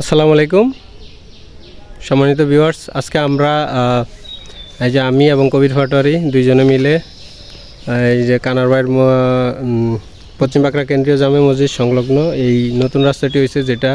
আসসালামু আলাইকুম। সম্মানিত ভিউয়ার্স আজকে আমরা এই যে আমি এবং কবির ফাটোয়ারি দুইজনে মিলে এই যে কানারবাইয়ের পশ্চিম বাঁকড়া কেন্দ্রীয় জামে মসজিদ সংলগ্ন এই নতুন রাস্তাটি হয়েছে যেটা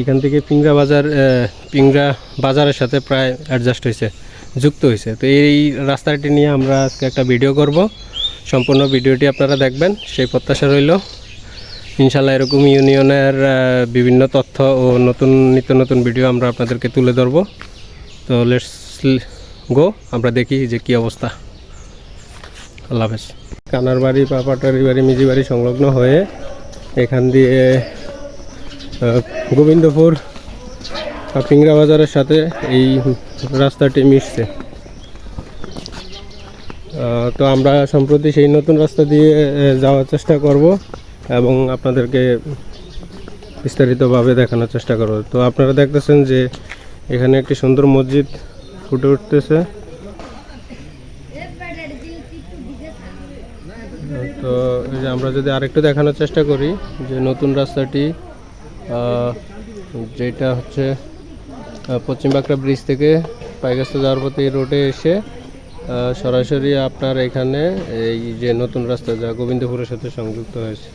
এখান থেকে পিংরা বাজার পিংরা বাজারের সাথে প্রায় অ্যাডজাস্ট হয়েছে, যুক্ত হয়েছে। তো এই রাস্তাটি নিয়ে আমরা আজকে একটা ভিডিও করব। সম্পূর্ণ ভিডিওটি আপনারা দেখবেন, সেই প্রত্যাশা রইল। ইনশাল্লাহ এরকম ইউনিয়নের বিভিন্ন তথ্য ও নতুন, নিত্য নতুন ভিডিও আমরা আপনাদেরকে তুলে ধরবো। তো লেটস গো আমরা দেখি যে কি অবস্থা। আল্লাহ হাফেজ। কানার বাড়ি বা পাপাটারি বাড়ি, মিজি বাড়ি সংলগ্ন হয়ে এখান দিয়ে গোবিন্দপুর পিংরা বাজারের সাথে এই রাস্তাটি মিশছে। তো আমরা সম্প্রতি সেই নতুন রাস্তা দিয়ে যাওয়ার চেষ্টা করব। এবং আপনাদেরকে বিস্তারিতভাবে দেখানোর চেষ্টা করব। তো আপনারা দেখতেছেন যে এখানে একটি সুন্দর মসজিদ ফুটে উঠতেছে। তো এই যে আমরা যদি আরেকটু দেখানোর চেষ্টা করি, যে নতুন রাস্তাটি যেটা হচ্ছে পশ্চিম বাঁকড়া ব্রিজ থেকে পাইগাস্তা যাওয়ার পথে রোডে এসে সরাসরি আপনার এখানে এই যে নতুন রাস্তা যা গোবিন্দপুরের সাথে সংযুক্ত হয়েছে।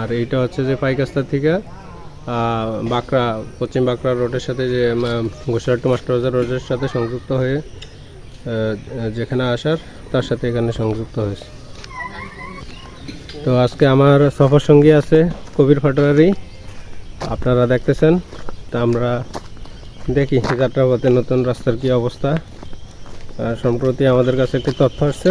আর এইটা হচ্ছে যে পাইকাস্তা থেকে বাঁকড়া, পশ্চিম বাঁকড়া রোডের সাথে যে গোসারটু মাস্টার বাজার রোডের সাথে সংযুক্ত হয়ে যেখানে আসার, তার সাথে এখানে সংযুক্ত হয়েছে। তো আজকে আমার সফর সঙ্গী আছে কবির ফাটোয়ারি। আপনারা দেখতেছেন, তা আমরা দেখি যাত্রাপথে নতুন রাস্তার কি অবস্থা। সম্প্রতি আমাদের কাছে একটি তথ্য আসছে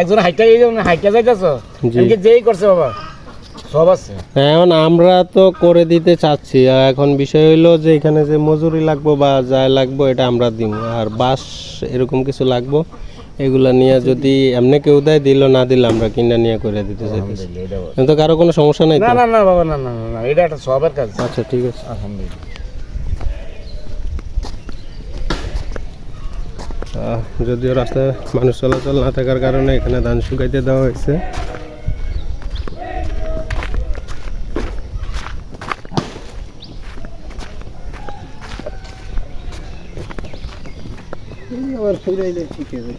একজন হাইটা হাইটা যাইতেছ। যেই করছে বাবা সব আছে। এখন আমরা তো করে দিতে চাচ্ছি এখন বিষয় হইল যে এখানে যে মজুরি লাগবো বা যা লাগবো এটা আমরা দিব আর বাস এরকম কিছু লাগবো এগুলা নিয়ে যদি এমনি কেউ দেয় দিল না দিলে আমরা কিনা নিয়ে করে দিতে চাইতেছি। বল। কিন্তু কারও কোনো সমস্যা নাই না না না বাবা না না, না এটা একটা সবার কাজ। আচ্ছা ঠিক আছে। আলহামদুলিল্লাহ। যদিও রাস্তায় মানুষ চলাচল না থাকার কারণে এখানে ধান শুকাইতে দেওয়া হয়েছে। ঠিক আছে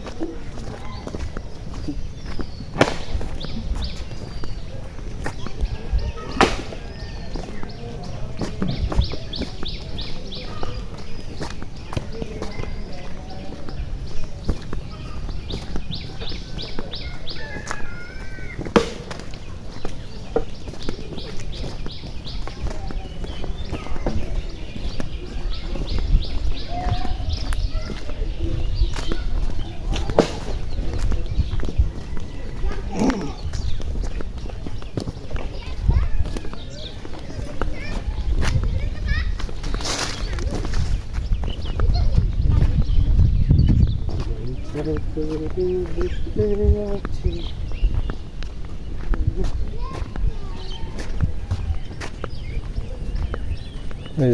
এই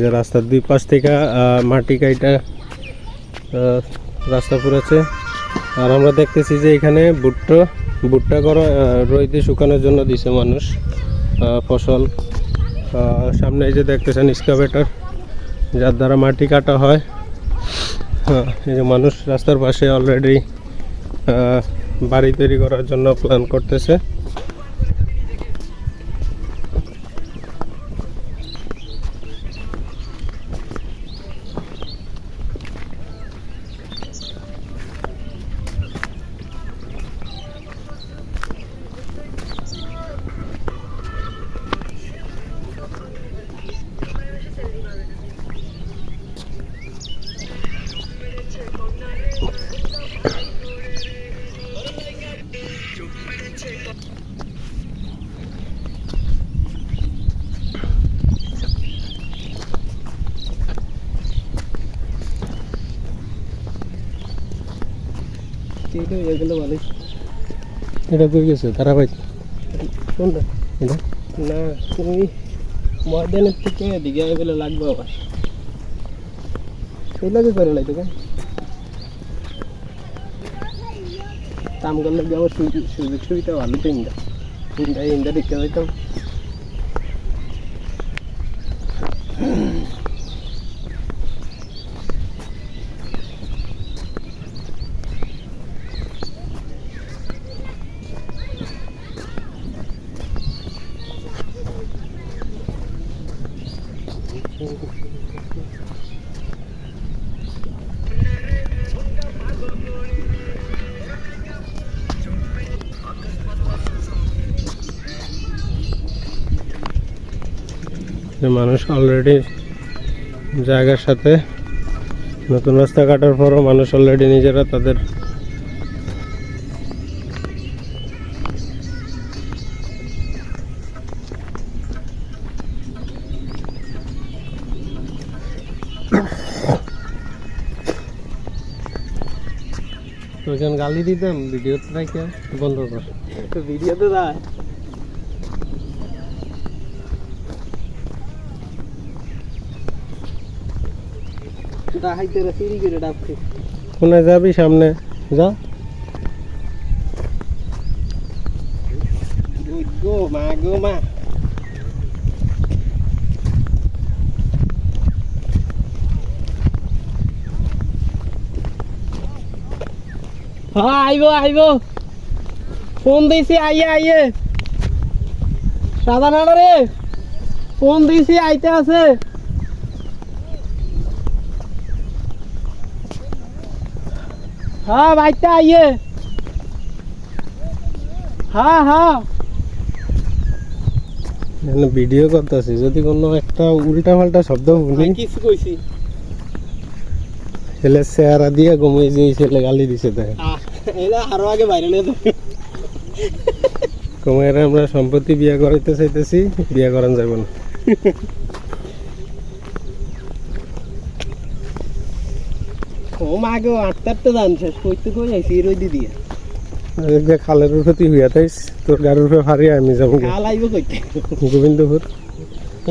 যে রাস্তার দুই পাশ থেকে মাটি কাইটা রাস্তা পুরেছে আর আমরা দেখতেছি যে এখানে ভুট্টো ভুট্টা করা রইতে শুকানোর জন্য দিছে মানুষ ফসল। সামনে এই যে দেখতেছেন স্কাভেটার যার দ্বারা মাটি কাটা হ্যাঁ, এই যে মানুষ রাস্তার পাশে অলরেডি বাড়ি তৈরি করার জন্য প্ল্যান করতেছে। এগুলো ভালোই। এটা কই গেছে? তারা কোনটা? এটা? না তুমি ময়দানের থেকে এদিকে এগুলো লাগবে আবার। এইলাকে করে নাই তো কেন? কাম করলে সুযোগ সুযোগ সুবিধা ভালো তো ইন্দা। ইন্দা ইন্দা দেখতে যাইতাম যে মানুষ অলরেডি জায়গার সাথে নতুন রাস্তা কাটার পরও মানুষ অলরেডি নিজেরা তাদের তোজন গালি দিতাম ভিডিও ট্রাইকে বন্ধ কর। তো ভিডিও তো যায় ডাহাইতে করে ডাবছে কোনে যাবি সামনে যা। গো মা গো মা। হ্যাঁ আইব আইব। ফোন দিছি আইয়ে আইয়ে। সাদা নাড়া রে ফোন দিছি আইতে আছে। বাইতে আইয়ে। হ্যাঁ হ্যাঁ। এখানে ভিডিও করতেছি যদি কোনো একটা উল্টা পাল্টা শব্দ শুনি। কিছু কইছি। ছেলে চেহারা দিয়ে ঘুমিয়ে যে ছেলে গালি দিছে তাই আরও আগে বাইরে যাবে। আমরা সম্পত্তি বিয়া করাইতে চাইতেছি বিয়া করান যাব না। ও মা গো আটতে আটতে জান শেষ কইতে কই আইছি রই দি দিয়ে। আজকে খালের প্রতি হুইয়া থাইস তোর গাড়ির উপরে হারিয়ে আমি যাব। কাল আইব কইতে গোবিন্দপুর।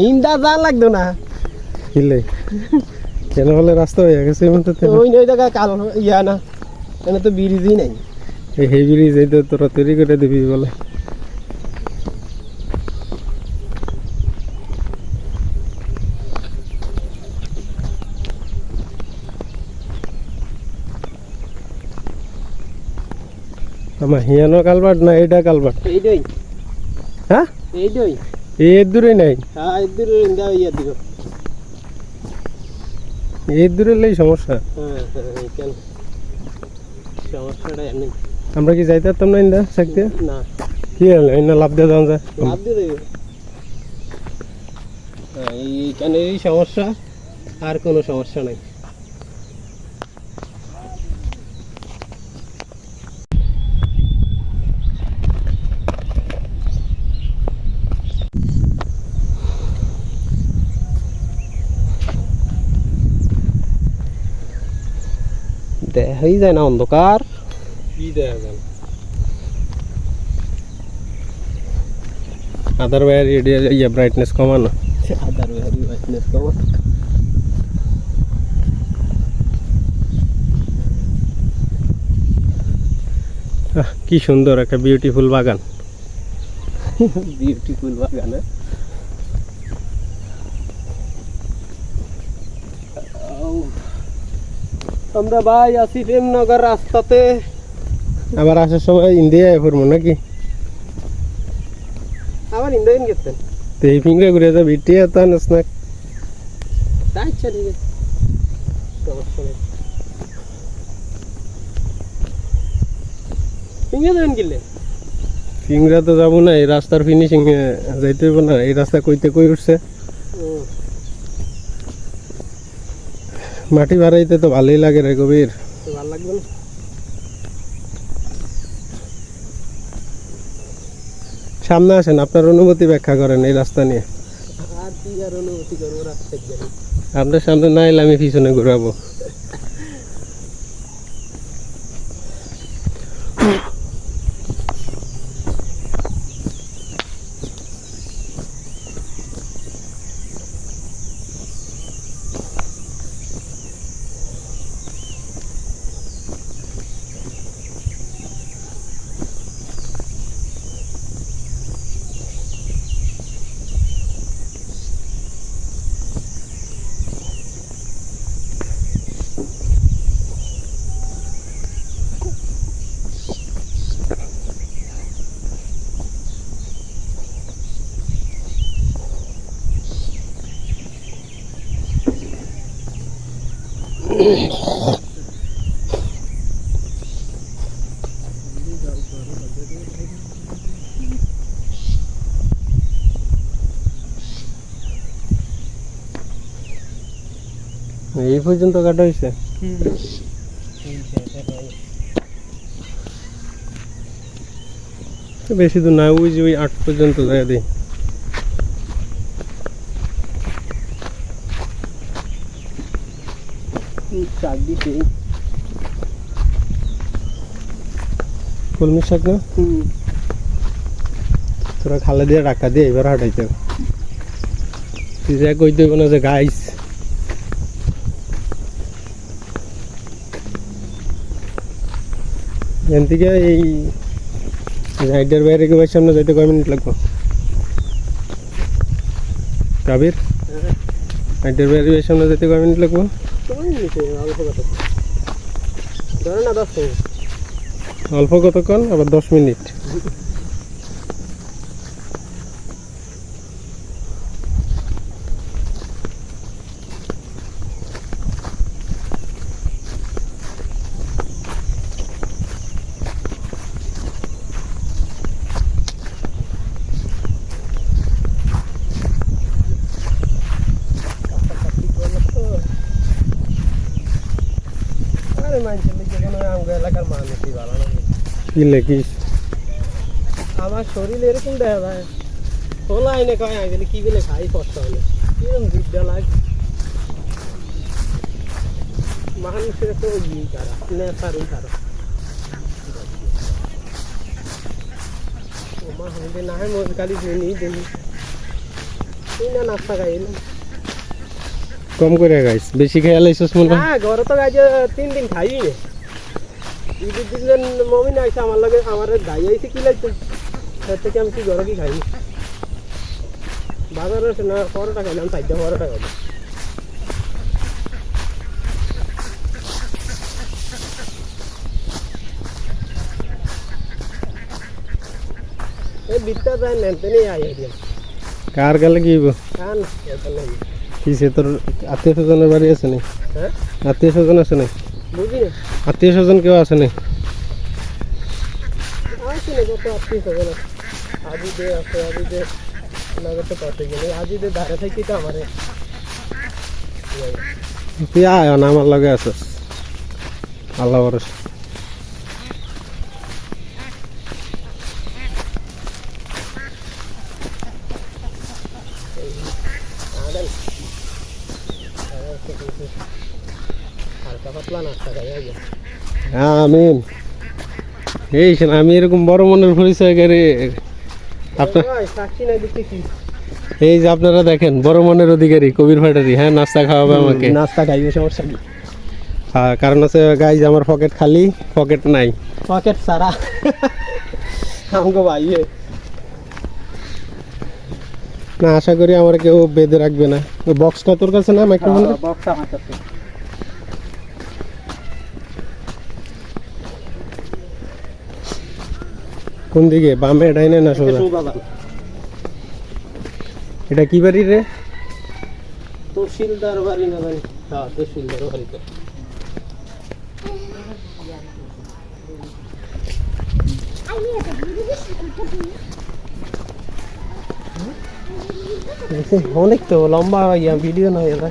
হিন্দা জান লাগতো না। কিলে? কেন হলে রাস্তা হয়ে গেছে এমন তো। ওই ওই জায়গা কাল ইয়া না এনে তো ব্রিজই নাই। এই ব্রিজ এই তো তোরা তৈরি করে দিবি বলে। আমার হিয়ানো কালবাট না এইটা কালবাট? এইটাই হ্যাঁ এইটাই এর দূরে নাই? হ্যাঁ এদের ইন্দা ইয়া দিব এর দূরে লেই সমস্যা। হ্যাঁ হ্যাঁ এই কেন? সমস্যাটা এমনি। আমরা কি যাইতে পারতাম না ইন্দা থাকতে না। কি হলো? ইন্দা লাভ দিয়ে যাওয়া যায়? লাভ দিয়ে দেবে হ্যাঁ এই এইখানে এই সমস্যা? আর কোনো সমস্যা নাই। দেখাই যায় না অন্ধকার কি দেখা যান আদার বাইরে ইয়ে ব্রাইটনেস কমানো আদার ভ্যারি ব্রাইটনেস কমা আহ, কি সুন্দর একটা বিউটিফুল বাগান বিউটিফুল বাগান হ্যাঁ? আমরা ভাই আছি প্রেমনগর রাস্তাতে। আবার আসার সময় ইন্ডিয়া পড়ব নাকি? আবার ইন্দ্রায়ণ গেছেন? তো এই ফিঙ্গে ঘুরে যাবি টিয়া তো আনিস না তা ইচ্ছা ঠিক আছে ইংরেজ দেবেন কিনলে ফিংরা তো যাব না এই রাস্তার ফিনিশিং যাইতে না এই রাস্তা কইতে কই উঠছে? মাটি বাড়াইতে তো ভালোই লাগে রে কবির ভালো লাগবে না সামনে আসেন আপনার অনুভূতি ব্যাখ্যা করেন এই রাস্তা নিয়ে। আর কি আর অনুমতি করব রাস্তায় আপনার সামনে না এলে আমি পিছনে ঘুরাবো। এই পর্যন্ত কাটা হয়েছে বেশি দূর না ওই যে ওই আট পর্যন্ত যায় দিই। চারদিকে কলমি শাক না? তোরা খালে দিয়ে রাখা দিয়ে এবার হাঁটাইতে তুই যা কই দেব না যে গাইস। এখান থেকে এই রাইডের বাইরে কি সামনে যাইতে কয় মিনিট লাগবে? কাবির? রাইডের বাইরে সামনে যাইতে কয় মিনিট লাগবে? না মিনিট। অল্প কতক্ষণ? আবার দশ মিনিট আরে মানুষের লিখে কোনো আমগো এলাকার মানুষই ভালো না কি লেখিস আমার শরীর এরকম দেখা যায় খোলা আইনে কয় আমি বলে কি বলে খাই কষ্ট হলে কিরম বিদ্যা লাগে মানুষের তো ইয়ে তারা নেশারই তারা ওমা আমি না হয় মন কালি জেনি দেখি তুই না নাস্তা খাই এলাম কম করে গাইস বেশি খেয়াল আইসস মনে হয়? হ্যাঁ ঘরে তো গাছ তিন দিন খাই নে ঈদের দিন মমিন আইসে আমার লাগে আমার গাই আইসে কি লাগছে তার থেকে আমি কি ঘরে কি খাই বাজারে এসে না পরোটা খাইলাম চারটা পরোটা খাইলাম। কার গেলে কি তোর আত্মীয় স্বজনের বাড়ি আছে না? হ্যাঁ? আত্মীয় স্বজন আছে না বুঝি না? আত্মীয় স্বজন কেউ আছে নাই আসি না কত আছে। আজিদে আছে আজিদে নগদ তো পাশে গেলে। আজিদে ধারে থাকি তো আমারে। তুই আয় না আমার লগে আছিস। আল্লাহ বরস আদেন হালকা পাতলা নাস্তা খাই আগে হ্যাঁ আমিন। এই আমি এরকম বড় মনের পরিচয় করে আপনার নাই এই যে আপনারা দেখেন বড় মনের অধিকারী কবির ফাটারি হ্যাঁ নাস্তা খাওয়াবে আমাকে। নাস্তা খাইবে সমস্যা হ্যাঁ, কারণ আছে গাইজ আমার পকেট খালি পকেট নাই। পকেট সারা আমাকে ভাইয়ে না আশা করি আমার কেউ বেঁধে রাখবে না। বক্সটা তোর কাছে না মাইক্রোফোন বক্স আমার কাছে। কোন দিকে? বামে ডাইনে না সোজা? এটা কি বাড়ি রে? তহসিলদার বাড়ি না জানি হ্যাঁ তহসিলদার বাড়িতে। অনেক তো লম্বা ইয়া ভিডিও না এটা?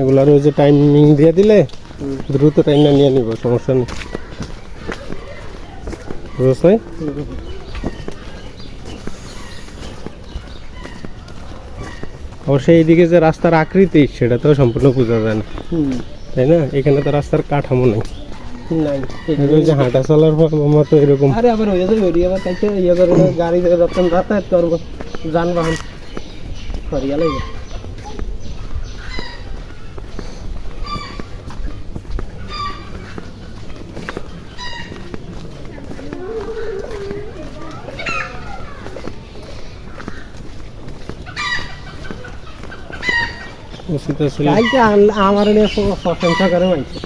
এগুলার ওই যে টাইমিং দিয়ে দিলে দ্রুত টাইমটা নিয়ে নিব সমস্যা নেই। বুঝছ? অবশ্যই এইদিকে যে রাস্তার আকৃতি সেটা তো সম্পূর্ণ বোঝা যায় না। তাই না? এখানে তো রাস্তার কাঠামো নেই। হাঁটা চলার মতো এরকম। আরে আবার ওই ওই আবার তাইছে ইয়ে করে গাড়ি রতন যানবাহন। সরিয়া লাগে উচিত আসলে কালকে আমার নিয়ে প্রশংসা করে মানছে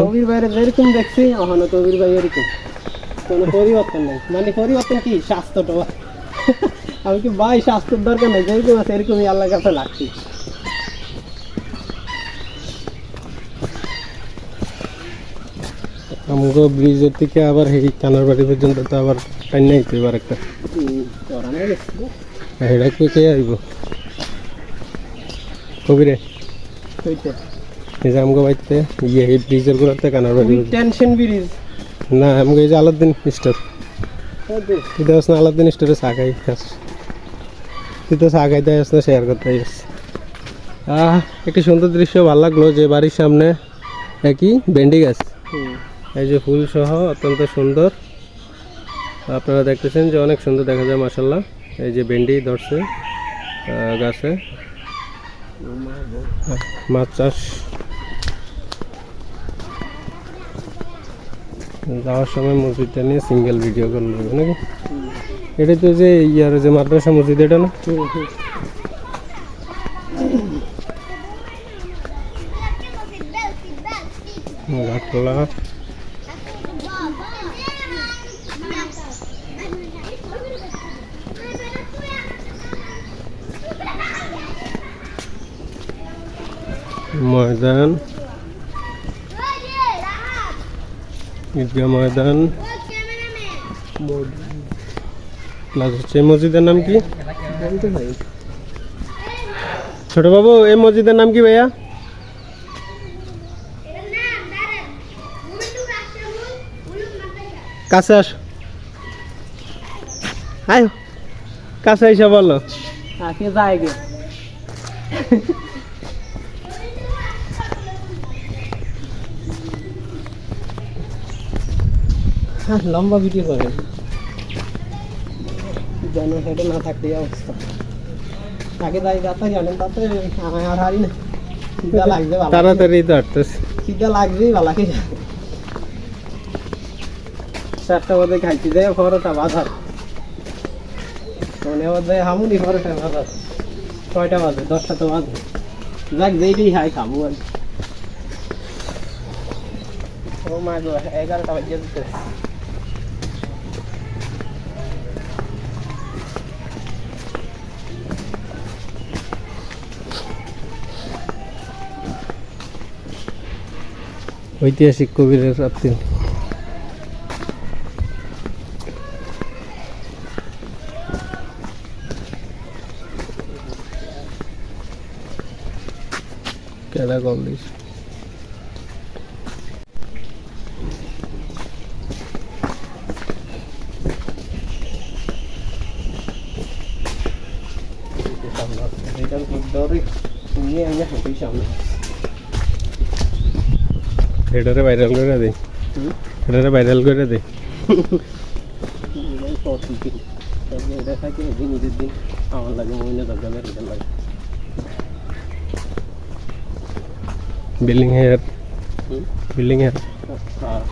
কবির বাইরে যেরকম দেখছি ওখানে কবির ভাই এরকম। কোনো পরিবর্তন নেই। মানে পরিবর্তন কি? স্বাস্থ্যটা। আমি কি ভাই স্বাস্থ্যের দরকার নেই যেরকম আছে এরকমই আল্লাহর কাছে লাগছি। আমগো ব্রিজের থেকে আবার এই কানার বাড়ি পর্যন্ত তো আবার টাইম নাই তো এবার একটা। গেছে কে কে আইব। কবিরে? এই যে আমগো বাড়িতে ইয়ে এই ব্রিজের গোড়াতে কানার বাড়ি টেনশন ব্রিজ না আমগো এই যে আলাদ্দিন স্টোর। তুই তো না আলাদ্দিন স্টোরে চা খাই খাস তুই তো চা খাইতে আসছ না শেয়ার করতে আসছিস আহ একটি সুন্দর দৃশ্য ভালো লাগল যে বাড়ির সামনে একই ভেন্ডি গাছ। এই যে ফুল সহ অত্যন্ত সুন্দর। আপনারা দেখতেছেন যে অনেক সুন্দর দেখা যায় মাসাল্লাহ এই যে ভেন্ডি ধরছে গাছে। মাছ চাষ। যাওয়ার সময় মসজিদটা নিয়ে সিঙ্গেল ভিডিও করে নেবে নাকি? এটা তো যে ইয়ার যে মাদ্রাসা মসজিদ, এটা না? ঘাটলা ময়দান। ঈদগাহ ময়দান। প্লাস হচ্ছে এই মসজিদের নাম কি? ছোট বাবু, এই মসজিদের নাম কি ভাইয়া? কাছে আস। কাছে এসে বলো। আজকে যায় লম্বা ভিডিও করে। যেন হেঁটে না থাকতে অবস্থা। আগে যাই যাতে জানেন তাতে আমি আর হারি না। সিধা লাগবে ভালো। তাড়াতাড়ি হাঁটতেছে। সিধা লাগবেই ভালো। কি চারটা বাজে খাইছি দেয় পরোটা বাজার। মনে বাজে হামুনি পরোটা বাজার। ছয়টা বাজে দশটা তো বাজে। যাক যেইটাই খাই খাব আর। ও মা গো এগারোটা বাজে দিতে ঐতিহাসিক কবিরের রাত্রি কেডা কল দিস এটা দৌড়ি এটারে ভাইরাল করে দে হুম? এটারে ভাইরাল করে দে এই প্রতিদিন তবে এটা থাকে দিন ঈদের দিন আমার লাগে মহিলা দরকার এটা লাগে বিল্ডিং হেয়ার হুম? বিল্ডিং হেয়ার আর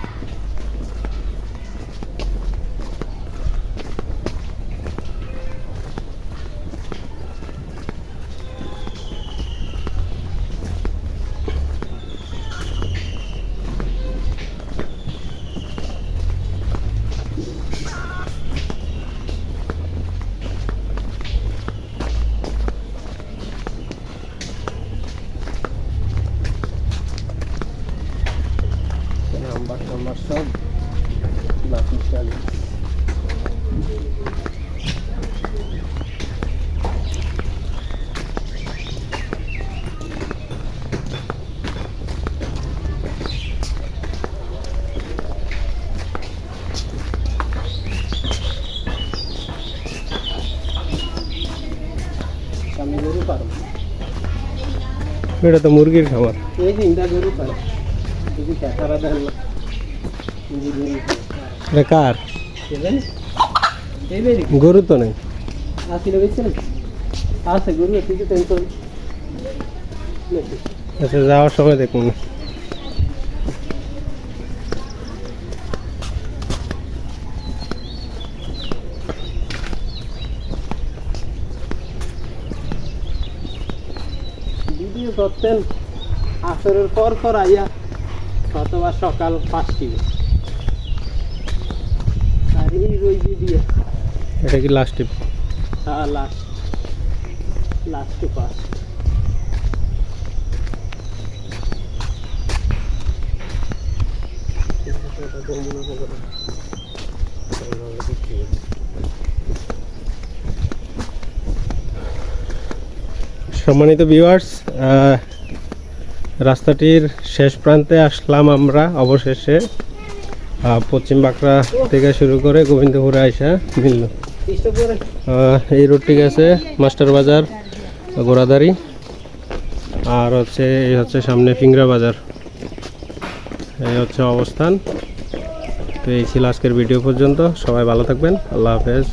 এটা তো মুরগির খাবার এটা কার? গরু তো নেই। আচ্ছা যাওয়ার সময় দেখুন ভিডিও করতেন আসরের পর পর আইয়া অথবা সকাল পাঁচটি আর এই রই ভিডিও এটা কি last tip last last to pass সম্মানিত ভিউয়ার্স রাস্তাটির শেষ প্রান্তে আসলাম আমরা অবশেষে। পশ্চিম বাঁকড়া থেকে শুরু করে গোবিন্দপুরে আইসা মিলল এই রোডটি গেছে মাস্টার বাজার, গোড়াদারি। আর হচ্ছে, এই হচ্ছে সামনে ফিংরা বাজার। এই হচ্ছে অবস্থান। তো এই ছিল আজকের ভিডিও পর্যন্ত। সবাই ভালো থাকবেন। আল্লাহ হাফেজ।